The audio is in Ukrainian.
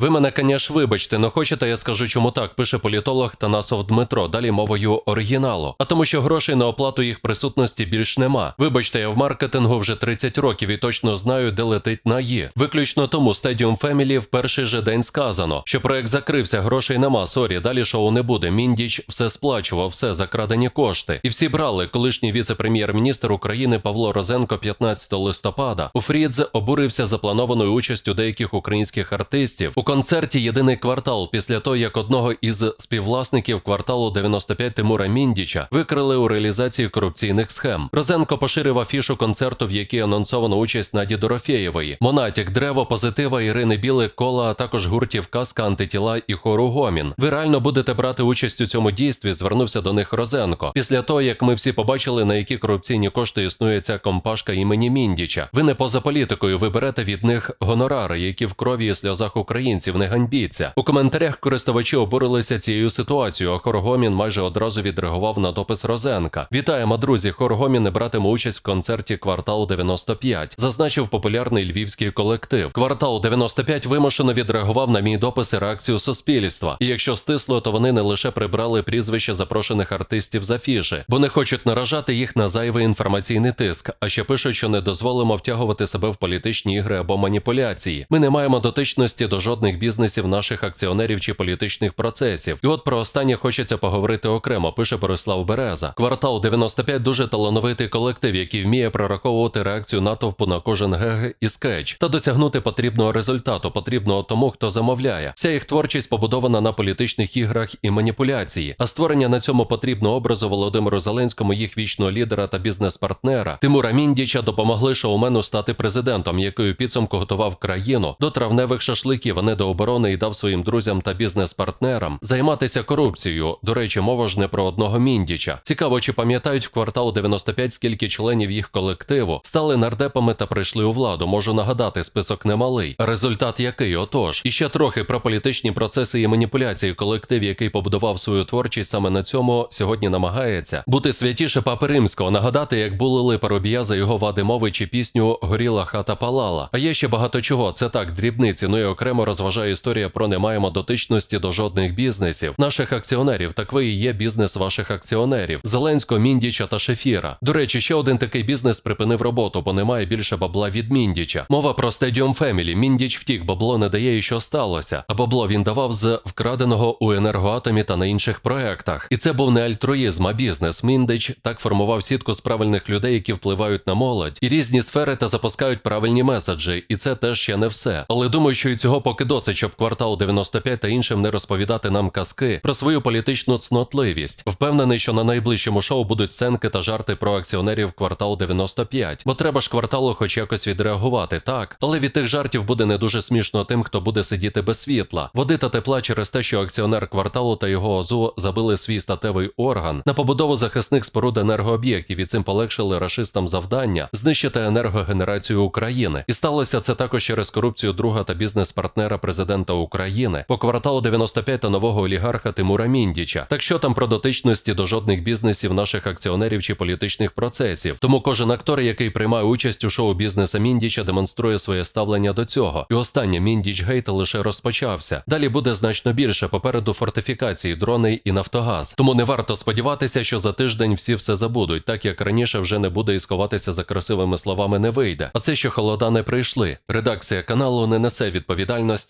Ви мене, конечно, вибачте, но хочете, я скажу, чому так, пише політолог Танасов Дмитро, далі мовою оригіналу. А тому, що грошей на оплату їх присутності більш нема. Вибачте, я в маркетингу вже 30 років і точно знаю, де летить на «Є». Виключно тому Stadium Family в перший же день сказано, що проект закрився, грошей нема, сорі, далі шоу не буде. Міндіч все сплачував, все закрадені кошти. І всі брали. Колишній віце-прем'єр-міністр України Павло Розенко 15 листопада у Фрідзе обурився запланованою участю деяких українських артистів у концерті Єдиний квартал після того, як одного із співвласників кварталу 95 Тимура Міндіча викрили у реалізації корупційних схем. Розенко поширив афішу концерту, в якій анонсовано участь Наді Дорофєєвої, Монатік, Древо, Позитива, Ірини Білик, Кола, а також гуртів Казка, Антитіла і хору Гомін. Ви реально будете брати участь у цьому дійстві? Звернувся до них Розенко. Після того, як ми всі побачили, на які корупційні кошти існує ця компашка імені Міндіча. Ви не поза політикою, ви берете від них гонорари, які в крові і сльозах українців не ганьбіться. У коментарях користувачі обурилися цією ситуацією. а Хоргомін майже одразу відреагував на допис Розенка. Вітаємо, друзі! Хоргомін не братиме участь в концерті Квартал 95, зазначив популярний львівський колектив. Квартал 95 вимушено відреагував на мій допис і реакцію суспільства. І якщо стисло, то вони не лише прибрали прізвища запрошених артистів з афіші, бо не хочуть наражати їх на зайвий інформаційний тиск, а ще пишуть, що не дозволимо втягувати себе в політичні ігри або маніпуляції. Ми не маємо дотичності до жодних бізнесів наших акціонерів чи політичних процесів. І от про останнє хочеться поговорити окремо. Пише Борислав Береза. Квартал 95 дуже талановитий колектив, який вміє прораховувати реакцію натовпу на кожен гег і скетч та досягнути потрібного результату, потрібного тому, хто замовляє. Вся їх творчість побудована на політичних іграх і маніпуляції. А створення на цьому потрібного образу Володимиру Зеленському, їх вічного лідера та бізнес-партнера Тимура Міндіча допомогли шоумену стати президентом, у підсумку готував країну до травневих шашликів, не до оборони і дав своїм друзям та бізнес-партнерам займатися корупцією. До речі, мова ж не про одного Міндіча. Цікаво, чи пам'ятають в квартал 95, скільки членів їх колективу стали нардепами та прийшли у владу. Можу нагадати, список немалий. Результат який? Отож, і ще трохи про політичні процеси і маніпуляції. Колектив, який побудував свою творчість саме на цьому, сьогодні намагається бути святіше папи римського, нагадати, як булили парубія за його вади мови чи пісню Горіла хата палала. А є ще багато чого. Це так, дрібниці. Ну і окремо розважає історія про не маємо дотичності до жодних бізнесів. Наших акціонерів, так ви і є бізнес ваших акціонерів. Зеленського, Міндіча та Шефіра. До речі, ще один такий бізнес припинив роботу, бо немає більше бабла від Міндіча. Мова про Stadium Family. Міндіч втік, бабло не дає і що сталося. А бабло він давав з вкраденого у енергоатомі та на інших проектах. І це був не альтруїзм, а бізнес. Міндич так формував сітку з правильних людей, які впливають на молодь і різні сфери та запускають правильні меседжі. І це теж ще не все. Але думаю, що і цього поки досить, щоб квартал 95 та іншим не розповідати нам казки про свою політичну цнотливість. Впевнений, що на найближчому шоу будуть сценки та жарти про акціонерів квартал 95. Бо треба ж кварталу хоч якось відреагувати, так. Але від тих жартів буде не дуже смішно тим, хто буде сидіти без світла, води та тепла через те, що акціонер кварталу та його ОЗУ забили свій статевий орган на побудову захисних споруд енергооб'єктів і цим полегшили рашистам завдання знищити енергогенерацію України. І сталося це також через корупцію друга та бізнес-партнера президента України по кварталу 95 та нового олігарха Тимура Міндіча. Так що там про дотичності до жодних бізнесів наших акціонерів чи політичних процесів. Тому кожен актор, який приймає участь у шоу бізнеса Міндіча, демонструє своє ставлення до цього. І останнє Міндіч гейт лише розпочався. Далі буде значно більше. Попереду фортифікації, дрони і Нафтогаз. Тому не варто сподіватися, що за тиждень всі все забудуть, так як раніше вже не буде і сховатися за красивими словами не вийде. А це що холода не прийшли. Редакція каналу не несе відповідальності